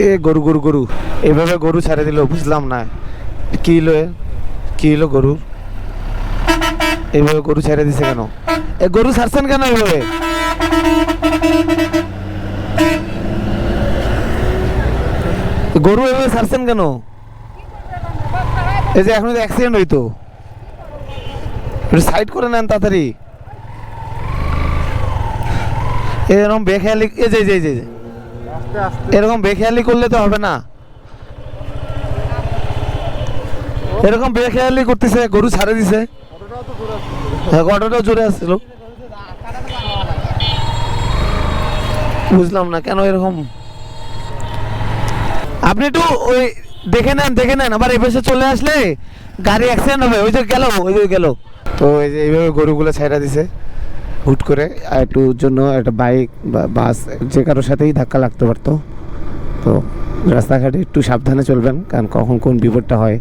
এ গরু গরু গরু। এভাবে গরু ছেড়ে দিল বুঝলাম না কি হলো কি হলো গরু? এইভাবে গরু ছেড়ে দিছে কেন? এ গরু ছাড়ছেন কেন এইভাবে গরু এভাবে ছাড়ছেন কেন? এই যে এখন অ্যাক্সিডেন্ট হইতো। সাইড করে নেন তাড়াতাড়ি। এরকম বেখেয়ালি এই যে এই যে, এরকম বেখেয়ালি করলে তো হবে না। এরকম বেখেয়ালি করতেছে গরু ছাড়ে দিছে। আসছে হ্যাঁ, জোরে আসছিল। বুঝলাম না কেন এরকম? আপনি একটু ওই দেখে নেন দেখে নেন আবার এপাশে চলে আসলে গাড়ি অ্যাক্সিডেন্ট হবে ওই যে গেল ওই যে গেল। তো এই যে এইভাবে গরুগুলো ছাইড়া দিছে। হুট করে একটু জন্য একটা বাইক বা বাস যে কারোর সাথেই ধাক্কা লাগতে পারতো। তো রাস্তাঘাটে একটু সাবধানে চলবেন, কারণ কখন কোন বিপদটা হয়।